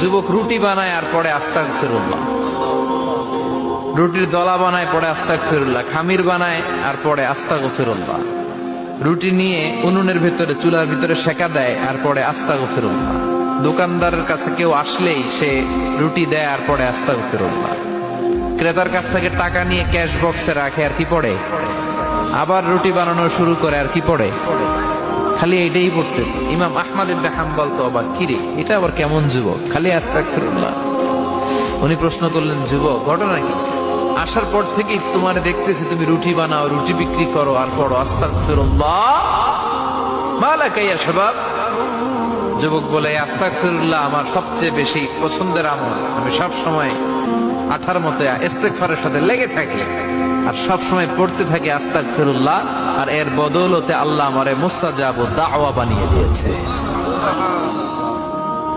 যুবক রুটি বানায় আর পরে আস্তাক ফিরুল্লাহ রুটির দলা বানায় পরে আস্তাক ফিরুল্লাহ খামির বানায় আর পরে আস্তাক ফিরুল্লাহ রুটি নিয়ে উনুনের ভিতরে, চুলার ভিতরে সেকা দেয় আর পরে আস্তাক ফিরুল্লাহ দোকানদারের কাছে কেউ আসলেই সে রুটি দেয় আর পরে আস্তাক ফিরুল্লাহ ক্রেতার কাছ থেকে টাকা নিয়ে ক্যাশ বক্সে রাখে আর কি পড়ে? আবার রুটি বানানো শুরু করে আর কি পড়ে? খালি এটাই পড়তেছে। ইমাম আহমদ ইবনে বলতো তো অবাক। কিরে এটা আবার কেমন যুবক? খালি আস্তাগফিরুল্লাহ। উনি প্রশ্ন করলেন, যুবক, ঘটনা কি? আসার পর থেকেই তোমার দেখতেছি, তুমি রুটি বানাও, রুটি বিক্রি করো, আর পড়ো, আস্তাগফিরুল্লাহ মালা কাইয়া শাবাব। যুবক বলে, আস্তাগফিরুল্লাহ আমার সবচেয়ে বেশি পছন্দের আমল। আমি সব সময় আঠার মতো ইস্তেগফারের সাথে লেগে থাকি আর সব সময় পড়তে থাকি আস্তাগফিরুল্লাহ আর এর বদৌলতে আল্লাহ আমারে মুস্তাজাব ও দাওয়া বানিয়ে দিয়েছে।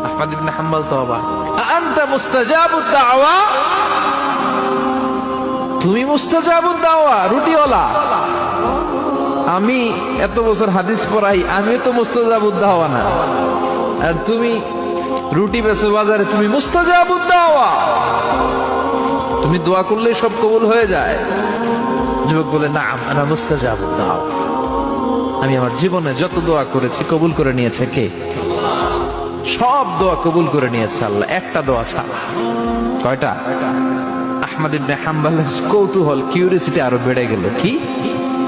আহমদ ইবনে হাম্বল তো অবাক আনতা মুস্তাজাবুদ দাওয়া? তুমি মুস্তাজাবুদ দাওয়া, রুটিওয়ালা। আমি এত বছর হাদিস পড়াই, আমি তো মুস্তাজাবুদ দাওয়া না আর তুমি রুটি বেচো বাজারে, তুমি মুস্তাজাবুদ দাওয়া তুমি দোয়া করলেই সব কবুল হয়ে যায়। যুবক বলে না আমরা দাওয়া আমি আমার জীবনে যত দোয়া করেছি, কবুল করে নিয়েছে কে? সব দোয়া কবুল করে নিয়েছে আল্লাহ, একটা দোয়া ছাড়া। কয়টা? আহমদ ইবনে হাম্বালের কৌতূহল কিউরিসিটি আরও বেড়ে গেল। কি?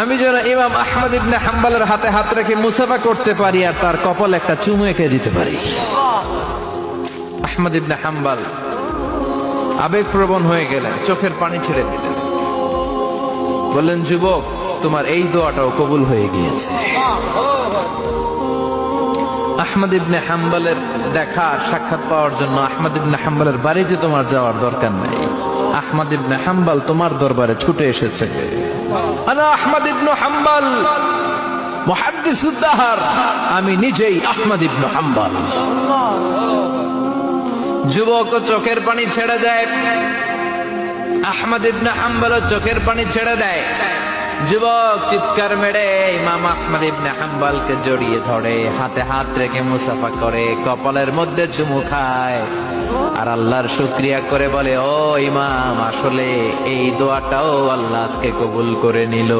আমি যেন ইমাম আহমদ ইবনে হাম্বালের হাতে হাত রেখে মুসাফা করতে পারি আর তার কপাল একটা চুমু এঁকে দিতে পারি। আহমদ ইবনে হাম্বাল আবেগপ্রবণ হয়ে গেলেন, চোখের পানি ছেড়ে দিলেন। বললেন, যুবক, তোমার এই দোয়াটাও কবুল হয়ে গিয়েছে। আহমদ ইবনে হাম্বালের দেখা সাক্ষাৎ পাওয়ার জন্য আহমদ ইবনে হাম্বালের বাড়িতে তোমার যাওয়ার দরকার নেই। আহমদ ইবনে হাম্বাল তোমার দরবারে ছুটে এসেছে। আহমদ ইবনে হাম্বাল আমি নিজেই আহমদ ইবনে হাম্বাল। যুবক চোখের পানি ছেড়ে দেয়। আহমদ ইবনে হাম্বল চোখের পানি ছেড়ে দেয়। যুবক চিৎকার মেরে ইমাম আহমদ ইবনে হাম্বলকে জড়িয়ে ধরে, হাতে হাত রেখে মুসাফা করে, কপালের মধ্যে চুমু খায়। আর আল্লাহর শুক্রিয়া করে বলে, ও ইমাম, আসলে এই দোয়াটাও আল্লাহ আজকে কবুল করে নিল।